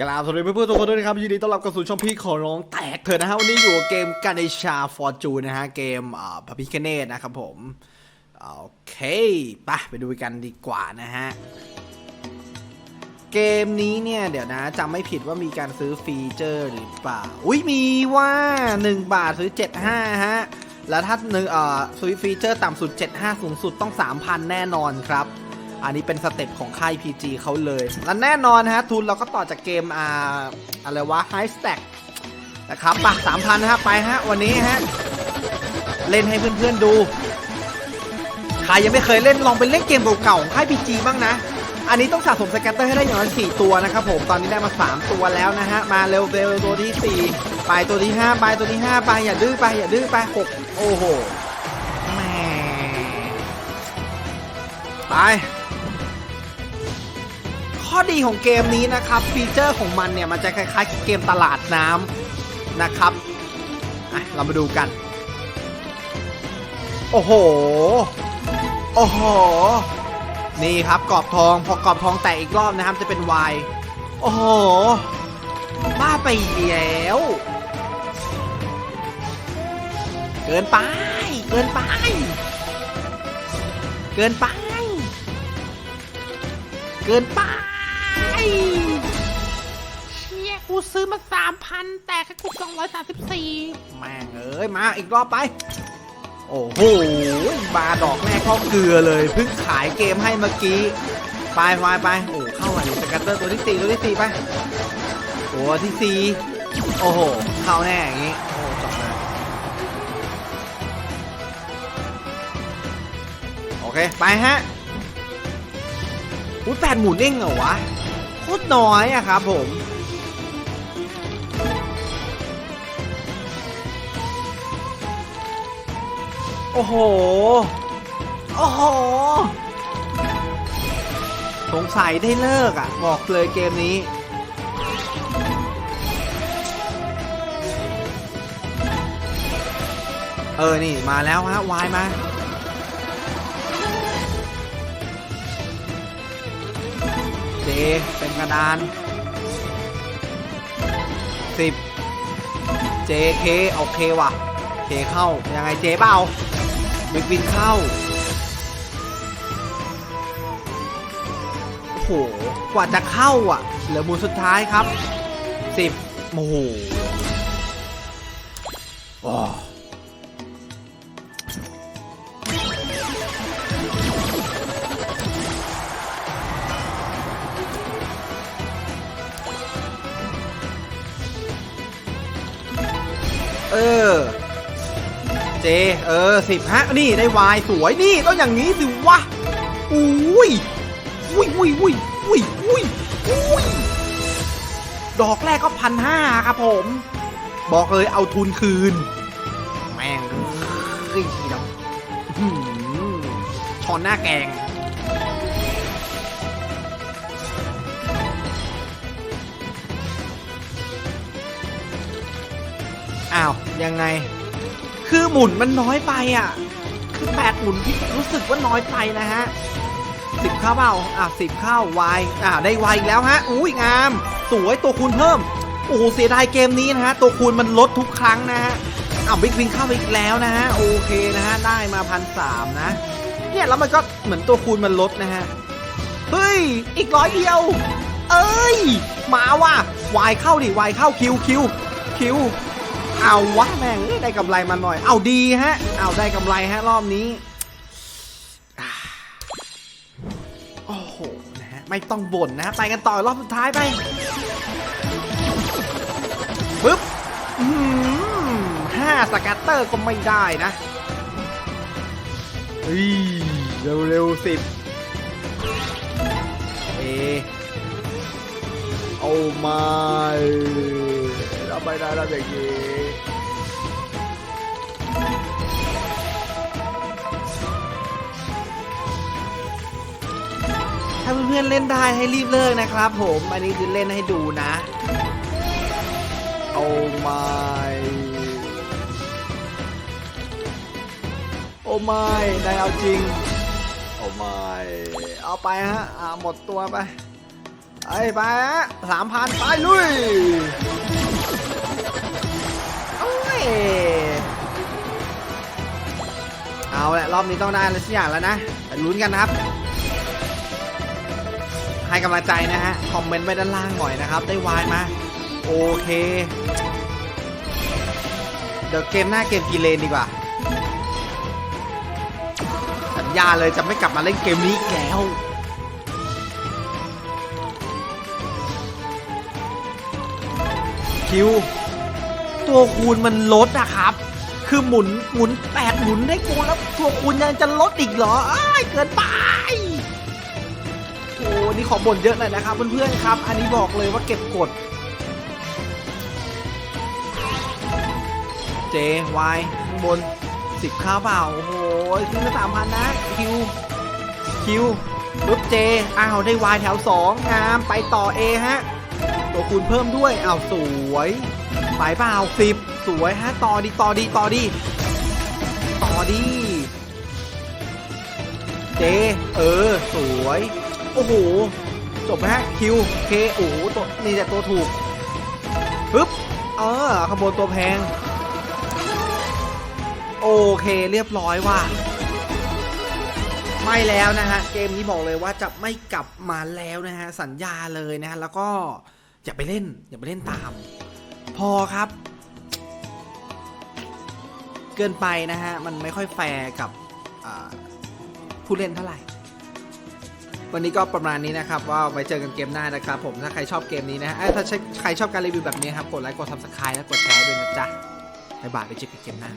กราบสวัสดีเพื่อนๆทุกคนด้วยนะครับยินดีต้อนรับเข้าสู่ช่องพี่ขอร้องแตกเถอะนะฮะวันนี้อยู่กับเกมการเดชาฟอร์จูนนะฮะเกมอ่าพระพิคเนตนะครับผมโอเคไปไปดูกันดีกว่านะฮะเกมนี้เนี่ยเดี๋ยวนะจำไม่ผิดว่ามีการซื้อฟีเจอร์หรือเปล่าอุ้ยมีว่า 1 บาทซื้อ 75 ฮะ แล้วถ้าหนึ่งเอ่อซื้อฟีเจอร์ต่ำสุด 75 สูงสุดต้อง 3,000 แน่นอนครับ อันนี้เป็นสเต็ปของค่าย PG เขาเลยและแน่นอนฮะทุนเราก็ต่อจากเกมอ่าอะไรวะ High Stack นะครับปะ3,000นะฮะไปฮะวันนี้ฮะเล่นให้เพื่อนๆดู ใครยังไม่เคยเล่นลองไปเล่นเกมเก่าๆของค่าย PG บ้างนะ อันนี้ต้องสะสมสแกตเตอร์ให้ได้อย่างน้อย4ตัวนะครับผมตอนนี้ได้มา 3 ตัวแล้วนะฮะมาเร็วเร็วตัวที่ 4 ไปตัวที่ 5 ไปตัวที่ 5 ไปอย่าดื้อไปอย่าดื้อไป6โอ้โหแหมไป ข้อดีของเกมนี้นะครับฟีเจอร์ของมันเนี่ยมันจะคล้ายๆเกมตลาดน้ำนะครับเรามาดูกัน โอ้โห โอ้โห นี่ครับกรอบทองพอกรอบทองแตกอีกรอบนะครับจะเป็นวายโอ้โห บ้าไปแล้ว เกินไป เกินไป เกินไป เกินไป เชี่ยกูซื้อมาสามพันแต่แค่กูสองร้อยสามสิบสี่แม่งเอ้ย มาอีกรอบไป โอ้โหมาดอกแม่เข้าเกลือเลยเพิ่งขายเกมให้เมื่อกี้ ไปไปไปโอ้เข้ามาสกัตเตอร์ตัวที่สี่ตัวที่สี่ไปตัวที่สี่โอ้โห เข้าแน่อย่างงี้โอ้จบเลยโอเค ไปฮะอุ้ยแปดหมุนเองเหรอวะ โคตรน้อยอะครับผมโอ้โห โอ้โห สงสัยได้เลิกอะ บอกเลยเกมนี้ เออ นี่ มาแล้วฮะวายมา เจเป็นกระดานสิบ JK โอเคว่ะเจเข้า ยังไงเจเปล่าบิ๊กวินเข้า โอ้โห กว่าจะเข้าอะ เหลือมุนสุดท้ายครับสิบโอ้โห เจ เออสิบฮะนี่ได้วายสวยนี่ต้องอย่างนี้สิวะอุ้ยอุ้ยอุ้ยอุ้ยอุ้ยอุ้ยอุ้ยดอกแรกก็พันห้าครับผม บอกเลยเอาทุนคืน แม่งเฮ้ยดอกช้อนหน้าแกงอ้าว ยังไง คือหมุนมันน้อยไปอะ คือแปดหมุนที่รู้สึกว่าน้อยไปนะฮะสิบเข้าเปล่าอะสิบเข้าวายอะได้วายอีกแล้วฮะอุ้ยงาม สวยตัวคูณเพิ่มโอ้โหเสียดายเกมนี้นะฮะตัวคูณมันลดทุกครั้งนะฮะอ้าวบิ๊กวิงเข้าไปอีกแล้วนะฮะโอเคนะฮะได้มาพันสามนะ เนี่ยแล้วมันก็เหมือนตัวคูณมันลดนะฮะเฮ้ยอีกร้อยเดียว เอ้ยมาว่ะวายเข้าดิวายเข้าคิวคิวคิว เอาวะแม่งได้กำไรมาหน่อย เอาดีฮะ เอาได้กำไรฮะรอบนี้โอ้โหนะฮะไม่ต้องบ่นนะไปกันต่อรอบสุดท้ายไปปึ๊บห้าสกัตเตอร์ก็ไม่ได้นะเฮ้ยเร็วเร็วๆสิบเอโอ้ไม่ทำไมได้แล้วอย่างนี้ ถ้าเพื่อนๆเล่นได้ให้รีบเลิกนะครับผมอันนี้คือเล่นให้ดูนะโอ้ไม่โอ้ไม่นายเอาจริงโอ้ไม่เอาไปฮะอ่าหมดตัวไปไอ้ไปสามพันไปลุยโอ้ยเอาแหละรอบนี้ต้องได้อะไรสักอย่างแล้วนะลุ้นกันนะครับ ให้กำลังใจนะฮะ คอมเมนต์ไว้ด้านล่างหน่อยนะครับ ได้วายมา โอเค เดี๋ยวเกมหน้าเกมกีเลนดีกว่า สัญญาเลยจะไม่กลับมาเล่นเกมนี้แล้วคิว ตัวคูณมันลดอะครับ คือหมุนหมุนแปดหมุนได้กูแล้วตัวคูณยังจะลดอีกเหรออ้ายเกินไป โอ้นี่ขอบ่นเยอะหน่อยนะครับเพื่อนๆครับ อันนี้บอกเลยว่าเก็บกด เจวายข้างบนสิบข้าวเปล่าโอ้โหซื้อสามพันนะคิวคิวปุ๊บเจอ้าวได้วายแถวสองงามไปต่อเอฮะตัวคูณเพิ่มด้วยอ้าวสวยไปเปล่าสิบสวยฮะต่อดีต่อดีต่อดีต่อดีเจเออ สวย โอ้โห จบไหมฮะคิวเคโอ้โหตัวนี่แต่ตัวถูกปึ๊บเออขบวนตัวแพง โอเคเรียบร้อยว่ะไม่แล้วนะฮะ เกมนี้บอกเลยว่าจะไม่กลับมาแล้วนะฮะ สัญญาเลยนะฮะ แล้วก็อย่าไปเล่น อย่าไปเล่นตาม พอครับ เกินไปนะฮะ มันไม่ค่อยแฟร์กับผู้เล่นเท่าไหร่ วันนี้ก็ประมาณนี้นะครับ ว่าไว้เจอกันเกมหน้านะครับผมถ้าใครชอบเกมนี้นะฮะถ้าใครชอบการรีวิวแบบนี้ครับกดไลค์กดซับสไครต์และกดแชร์ด้วยนะจ๊ะบ๊ายบายไปเจอกันเกมหน้า